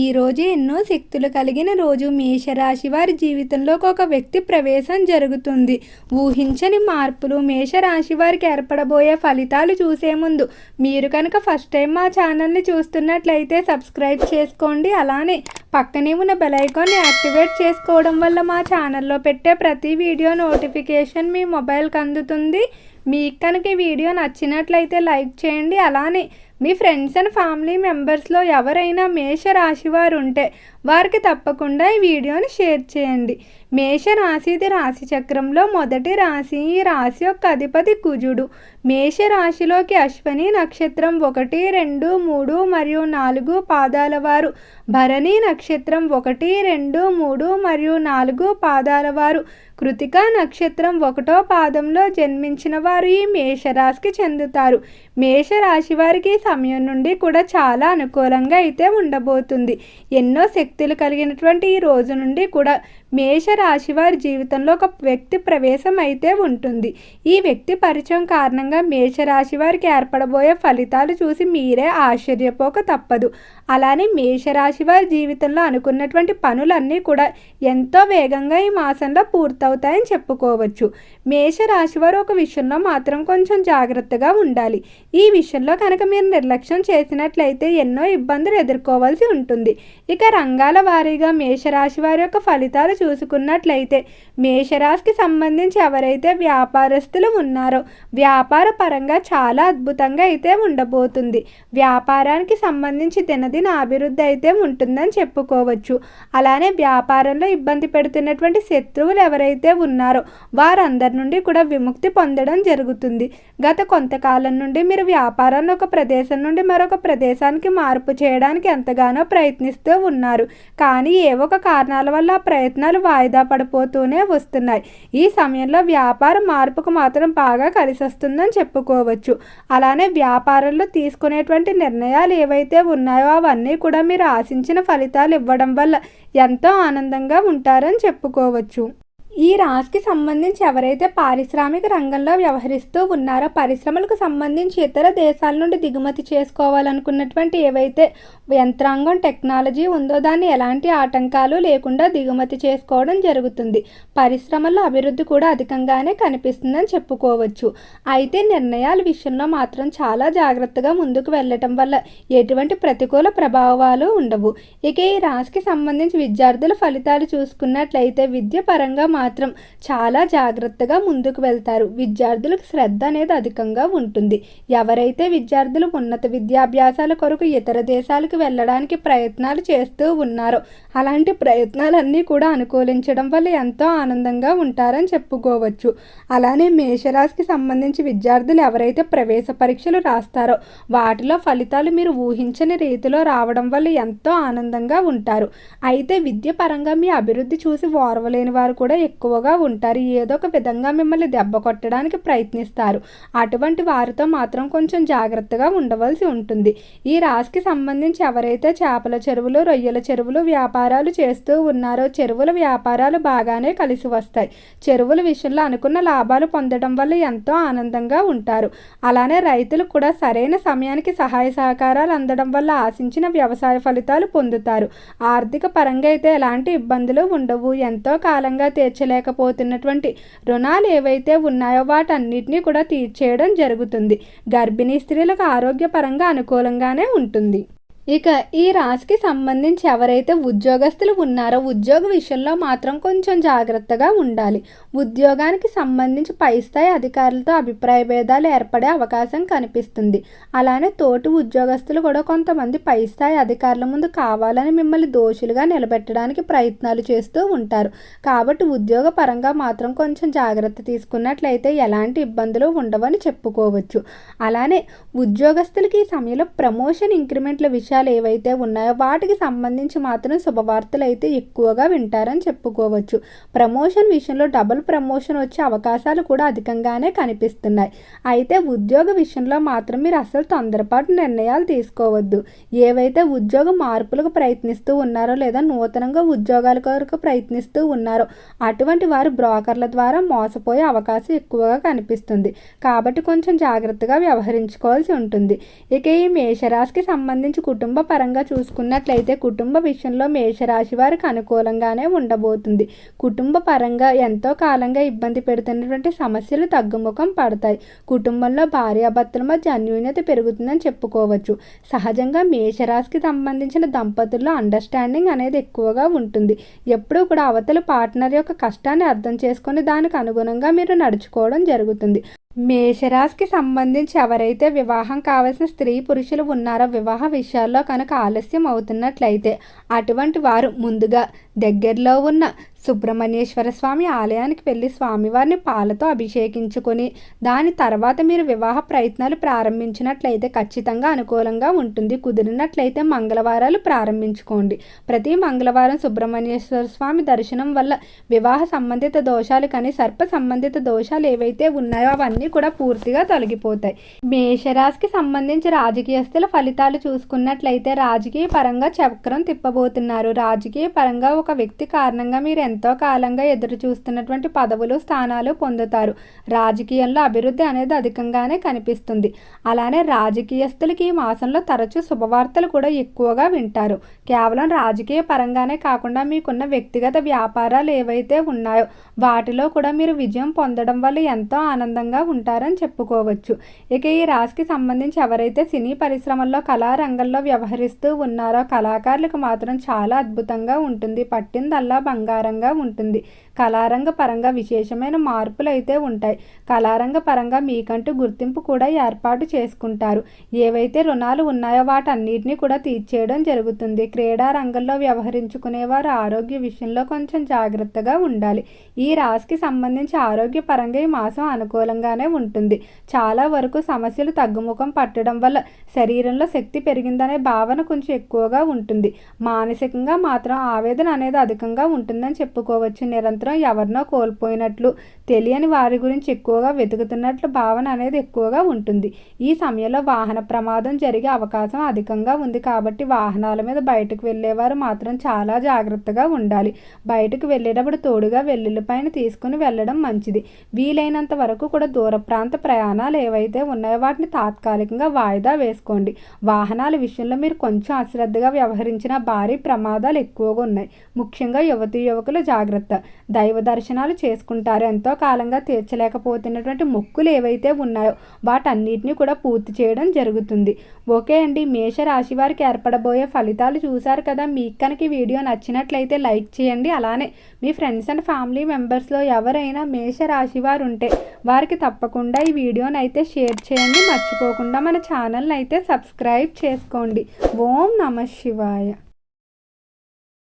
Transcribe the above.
ఈరోజు ఎన్నో శక్తులు కలిగిన రోజు మేషరాశి వారి జీవితంలోకి ఒక వ్యక్తి ప్రవేశం జరుగుతుంది. ఊహించని మార్పులు మేషరాశి వారికి ఏర్పడబోయే ఫలితాలు చూసే ముందు మీరు కనుక ఫస్ట్ టైం మా ఛానల్ని చూస్తున్నట్లయితే సబ్స్క్రైబ్ చేసుకోండి. అలానే పక్కనే ఉన్న బెలైకాన్ని యాక్టివేట్ చేసుకోవడం వల్ల మా ఛానల్లో పెట్టే ప్రతి వీడియో నోటిఫికేషన్ మీ మొబైల్కి అందుతుంది. మీకు కనుక ఈ వీడియో నచ్చినట్లయితే లైక్ చేయండి. అలానే మీ ఫ్రెండ్స్ అండ్ ఫ్యామిలీ మెంబర్స్లో ఎవరైనా మేష రాశి వారు ఉంటే వారికి తప్పకుండా ఈ వీడియోని షేర్ చేయండి. మేష రాశిది రాశి చక్రంలో మొదటి రాశి ఈ రాశి యొక్క అధిపతి కుజుడు. మేష రాశిలోకి అశ్వని నక్షత్రం ఒకటి రెండు మూడు మరియు నాలుగు పాదాల వారు భరణి నక్షత్రం ఒకటి రెండు మూడు మరియు నాలుగు పాదాల వారు కృతికా నక్షత్రం ఒకటో పాదంలో జన్మించిన వారు ఈ మేషరాశికి చెందుతారు. మేషరాశి వారికి సమయం నుండి కూడా చాలా అనుకూలంగా అయితే ఉండబోతుంది. ఎన్నో శక్తులు కలిగినటువంటి ఈ రోజు నుండి కూడా మేషరాశి వారి జీవితంలో ఒక వ్యక్తి ప్రవేశం అయితే ఉంటుంది. ఈ వ్యక్తి పరిచయం కారణంగా మేషరాశి వారికి ఏర్పడబోయే ఫలితాలు చూసి మీరే ఆశ్చర్యపోక తప్పదు. అలానే మేషరాశి వారి జీవితంలో అనుకున్నటువంటి పనులన్నీ కూడా ఎంతో వేగంగా ఈ మాసంలో పూర్తవుతాయని చెప్పుకోవచ్చు. మేషరాశి వారు ఒక విషయంలో మాత్రం కొంచెం జాగ్రత్తగా ఉండాలి. ఈ విషయంలో కనుక మీరు నిర్లక్ష్యం చేసినట్లయితే ఎన్నో ఇబ్బందులు ఎదుర్కోవాల్సి ఉంటుంది. ఇక రంగాల వారీగా మేషరాశి వారి యొక్క ఫలితాలు చూసుకున్నట్లయితే మేషరాశికి సంబంధించి ఎవరైతే వ్యాపారస్తులు ఉన్నారో వ్యాపార పరంగా చాలా అద్భుతంగా అయితే ఉండబోతుంది. వ్యాపారానికి సంబంధించి దినదిన అభివృద్ధి అయితే ఉంటుందని చెప్పుకోవచ్చు. అలానే వ్యాపారంలో ఇబ్బంది పెడుతున్నటువంటి శత్రువులు ఎవరైతే ఉన్నారో వారందరి నుండి కూడా విముక్తి పొందడం జరుగుతుంది. గత కొంతకాలం నుండి మీరు వ్యాపారాన్ని ఒక ప్రదేశం నుండి మరొక ప్రదేశానికి మార్పు చేయడానికి ఎంతగానో ప్రయత్నిస్తూ ఉన్నారు. కానీ ఏవో ఒక కారణాల వల్ల ఆ ప్రయత్నాలు వాయిదా పడిపోతూనే వస్తున్నాయి. ఈ సమయంలో వ్యాపార మార్పుకు మాత్రం బాగా కలిసి వస్తుందని చెప్పుకోవచ్చు. అలానే వ్యాపారంలో తీసుకునేటువంటి నిర్ణయాలు ఏవైతే ఉన్నాయో అవన్నీ కూడా మీరు ఆశించిన ఫలితాలు ఇవ్వడం వల్ల ఎంతో ఆనందంగా ఉంటారని చెప్పుకోవచ్చు. ఈ రాశికి సంబంధించి ఎవరైతే పారిశ్రామిక రంగంలో వ్యవహరిస్తూ ఉన్నారో పరిశ్రమలకు సంబంధించి ఇతర దేశాల నుండి దిగుమతి చేసుకోవాలనుకున్నటువంటి ఏవైతే యంత్రాంగం టెక్నాలజీ ఉందో దాన్ని ఎలాంటి ఆటంకాలు లేకుండా దిగుమతి చేసుకోవడం జరుగుతుంది. పరిశ్రమల్లో అభివృద్ధి కూడా అధికంగానే కనిపిస్తుందని చెప్పుకోవచ్చు. అయితే నిర్ణయాల విషయంలో మాత్రం చాలా జాగ్రత్తగా ముందుకు వెళ్ళటం వల్ల ఎటువంటి ప్రతికూల ప్రభావాలు ఉండవు. ఇక ఈ రాశికి సంబంధించి విద్యార్థుల ఫలితాలు చూసుకున్నట్లయితే విద్య పరంగా మాత్రం చాలా జాగ్రత్తగా ముందుకు వెళ్తారు. విద్యార్థులకు శ్రద్ధ అనేది అధికంగా ఉంటుంది. ఎవరైతే విద్యార్థులు ఉన్నత విద్యాభ్యాసాల కొరకు ఇతర దేశాలకు వెళ్ళడానికి ప్రయత్నాలు చేస్తూ ఉన్నారో అలాంటి ప్రయత్నాలన్నీ కూడా అనుకూలించడం వల్ల ఎంతో ఆనందంగా ఉంటారని చెప్పుకోవచ్చు. అలానే మేషరాశికి సంబంధించి విద్యార్థులు ఎవరైతే ప్రవేశ పరీక్షలు రాస్తారో వాటిలో ఫలితాలు మీరు ఊహించని రీతిలో రావడం వల్ల ఎంతో ఆనందంగా ఉంటారు. అయితే విద్య పరంగా మీ అభివృద్ధి చూసి ఓర్వలేని వారు కూడా ఎక్కువగా ఉంటారు. ఏదో ఒక విధంగా మిమ్మల్ని దెబ్బ కొట్టడానికి ప్రయత్నిస్తారు. అటువంటి వారితో మాత్రం కొంచెం జాగ్రత్తగా ఉండవలసి ఉంటుంది. ఈ రాశికి సంబంధించి ఎవరైతే చేపల చెరువులు రొయ్యల చెరువులు వ్యాపారాలు చేస్తూ ఉన్నారో చెరువుల వ్యాపారాలు బాగానే కలిసి వస్తాయి. చెరువుల విషయంలో అనుకున్న లాభాలు పొందడం వల్ల ఎంతో ఆనందంగా ఉంటారు. అలానే రైతులు కూడా సరైన సమయానికి సహాయ సహకారాలు అందడం వల్ల ఆశించిన వ్యవసాయ ఫలితాలు పొందుతారు. ఆర్థిక పరంగా అయితే ఎలాంటి ఇబ్బందులు ఉండవు. ఎంతో కాలంగా తీర్చలేకపోతున్నటువంటి రుణాలు ఏవైతే ఉన్నాయో వాటన్నిటినీ కూడా తీర్చేయడం జరుగుతుంది. గర్భిణీ స్త్రీలకు ఆరోగ్యపరంగా అనుకూలంగానే ఉంటుంది. ఇక ఈ రాశికి సంబంధించి ఎవరైతే ఉద్యోగస్తులు ఉన్నారో ఉద్యోగ విషయంలో మాత్రం కొంచెం జాగ్రత్తగా ఉండాలి. ఉద్యోగానికి సంబంధించి పై స్థాయి అధికారులతో అభిప్రాయ భేదాలు ఏర్పడే అవకాశం కనిపిస్తుంది. అలానే తోటి ఉద్యోగస్తులు కూడా కొంతమంది పై స్థాయి అధికారుల ముందు కావాలని మిమ్మల్ని దోషులుగా నిలబెట్టడానికి ప్రయత్నాలు చేస్తూ ఉంటారు. కాబట్టి ఉద్యోగ పరంగా మాత్రం కొంచెం జాగ్రత్త తీసుకున్నట్లయితే ఎలాంటి ఇబ్బందులు ఉండవని చెప్పుకోవచ్చు. అలానే ఉద్యోగస్తులకి ఈ సమయంలో ప్రమోషన్ ఇంక్రిమెంట్ల విషయం విషయాలు ఏవైతే ఉన్నాయో వాటికి సంబంధించి మాత్రం శుభవార్తలు అయితే ఎక్కువగా వింటారని చెప్పుకోవచ్చు. ప్రమోషన్ విషయంలో డబుల్ ప్రమోషన్ వచ్చే అవకాశాలు కూడా అధికంగానే కనిపిస్తున్నాయి. అయితే ఉద్యోగ విషయంలో మాత్రం మీరు అసలు తొందరపాటు నిర్ణయాలు తీసుకోవద్దు. ఏవైతే ఉద్యోగ మార్పులకు ప్రయత్నిస్తూ ఉన్నారో లేదా నూతనంగా ఉద్యోగాల కొరకు ప్రయత్నిస్తూ ఉన్నారో అటువంటి వారు బ్రోకర్ల ద్వారా మోసపోయే అవకాశం ఎక్కువగా కనిపిస్తుంది. కాబట్టి కొంచెం జాగ్రత్తగా వ్యవహరించుకోవాల్సి ఉంటుంది. ఇక ఈ మేషరాశికి సంబంధించి కుటుంబ కుటుంబ పరంగా చూసుకున్నట్లయితే కుటుంబ విషయంలో మేషరాశి వారికి అనుకూలంగానే ఉండబోతుంది. కుటుంబ పరంగా ఎంతో కాలంగా ఇబ్బంది పెడుతున్నటువంటి సమస్యలు తగ్గుముఖం పడతాయి. కుటుంబంలో భార్యాభర్తల మధ్య అన్యోన్యత పెరుగుతుందని చెప్పుకోవచ్చు. సహజంగా మేషరాశికి సంబంధించిన దంపతుల్లో అండర్స్టాండింగ్ అనేది ఎక్కువగా ఉంటుంది. ఎప్పుడూ కూడా అవతల పార్ట్నర్ యొక్క కష్టాన్ని అర్థం చేసుకొని దానికి అనుగుణంగా మీరు నడుచుకోవడం జరుగుతుంది. మేషరాశికి సంబంధించి ఎవరైతే వివాహం కావలసిన స్త్రీ పురుషులు ఉన్నారో వివాహ విషయాల్లో కనుక ఆలస్యం అవుతున్నట్లయితే అటువంటి వారు ముందుగా దగ్గరలో ఉన్న సుబ్రహ్మణ్యేశ్వర స్వామి ఆలయానికి వెళ్ళి స్వామివారిని పాలతో అభిషేకించుకొని దాని తర్వాత మీరు వివాహ ప్రయత్నాలు ప్రారంభించినట్లయితే ఖచ్చితంగా అనుకూలంగా ఉంటుంది. కుదిరినట్లయితే మంగళవారాలు ప్రారంభించుకోండి. ప్రతి మంగళవారం సుబ్రహ్మణ్యేశ్వర స్వామి దర్శనం వల్ల వివాహ సంబంధిత దోషాలు కానీ సర్ప సంబంధిత దోషాలు ఏవైతే ఉన్నాయో అవన్నీ కూడా పూర్తిగా తొలగిపోతాయి. మేషరాశికి సంబంధించి రాజకీయస్తుల ఫలితాలు చూసుకున్నట్లయితే రాజకీయ పరంగా చక్రం తిప్పబోతున్నారు. రాజకీయ పరంగా ఒక వ్యక్తి కారణంగా మీరు ఎంతో కాలంగా ఎదురు చూస్తున్నటువంటి పదవులు స్థానాలు పొందుతారు. రాజకీయంలో అభివృద్ధి అనేది అధికంగానే కనిపిస్తుంది. అలానే రాజకీయస్తులకి ఈ మాసంలో తరచూ శుభవార్తలు కూడా ఎక్కువగా వింటారు. కేవలం రాజకీయ పరంగానే కాకుండా మీకున్న వ్యక్తిగత వ్యాపారాలు ఏవైతే ఉన్నాయో వాటిలో కూడా మీరు విజయం పొందడం వల్ల ఎంతో ఆనందంగా ఉంటారని చెప్పుకోవచ్చు. ఇక ఈ రాశికి సంబంధించి ఎవరైతే సినీ పరిశ్రమల్లో కళారంగంలో వ్యవహరిస్తూ ఉన్నారో కళాకారులకు మాత్రం చాలా అద్భుతంగా ఉంటుంది. పట్టిందల్లా బంగారంగా ఉంటుంది. కళారంగ పరంగా విశేషమైన మార్పులు అయితే ఉంటాయి. కళారంగ పరంగా మీకంటూ గుర్తింపు కూడా ఏర్పాటు చేసుకుంటారు. ఏవైతే రుణాలు ఉన్నాయో వాటన్నిటిని కూడా తీర్చేయడం జరుగుతుంది. క్రీడా రంగంలో వ్యవహరించుకునేవారు ఆరోగ్య విషయంలో కొంచెం జాగ్రత్తగా ఉండాలి. ఈ రాశికి సంబంధించి ఆరోగ్యపరంగా ఈ మాసం అనుకూలంగానే ఉంటుంది. చాలా వరకు సమస్యలు తగ్గుముఖం పట్టడం వల్ల శరీరంలో శక్తి పెరిగిందనే భావన కొంచెం ఎక్కువగా ఉంటుంది. మానసికంగా మాత్రం ఆవేదన అనేది అధికంగా ఉంటుందని చెప్పుకోవచ్చు. నిరంతరం ఎవరినో కోల్పోయినట్లు తెలియని వారి గురించి ఎక్కువగా వెతుకుతున్నట్లు భావన అనేది ఎక్కువగా ఉంటుంది. ఈ సమయంలో వాహన ప్రమాదం జరిగే అవకాశం అధికంగా ఉంది కాబట్టి వాహనాల మీద బయటకు వెళ్ళేవారు మాత్రం చాలా జాగ్రత్తగా ఉండాలి. బయటకు వెళ్ళేటప్పుడు తోడుగా వెల్లుల్లిపైన తీసుకుని వెళ్ళడం మంచిది. వీలైనంత వరకు కూడా దూర ప్రాంత ప్రయాణాలు ఏవైతే ఉన్నాయో వాటిని తాత్కాలికంగా వాయిదా వేసుకోండి. వాహనాల విషయంలో మీరు కొంచెం అశ్రద్ధగా వ్యవహరించిన భారీ ప్రమాదాలు ఎక్కువగా ఉన్నాయి. ముఖ్యంగా యువతి యువకులు జాగ్రత్త. దైవ దర్శనాలు చేసుకుంటారు. ఎంతో కాలంగా తీర్చలేకపోతున్నటువంటి మొక్కులు ఏవైతే ఉన్నాయో వాటన్నిటిని కూడా పూర్తి చేయడం జరుగుతుంది. ఓకే అండి. మేష రాశి వారికి ఏర్పడబోయే ఫలితాలు చూశారు కదా. మీకు కనుక వీడియో నచ్చినట్లయితే లైక్ చేయండి. అలానే మీ ఫ్రెండ్స్ అండ్ ఫ్యామిలీ మెంబర్స్లో ఎవరైనా మేష రాశి వారు ఉంటే వారికి తప్పకుండా ఈ వీడియోని అయితే షేర్ చేయండి. మర్చిపోకుండా మన ఛానల్ని అయితే సబ్స్క్రైబ్ చేసుకోండి. ఓం నమ శివాయ.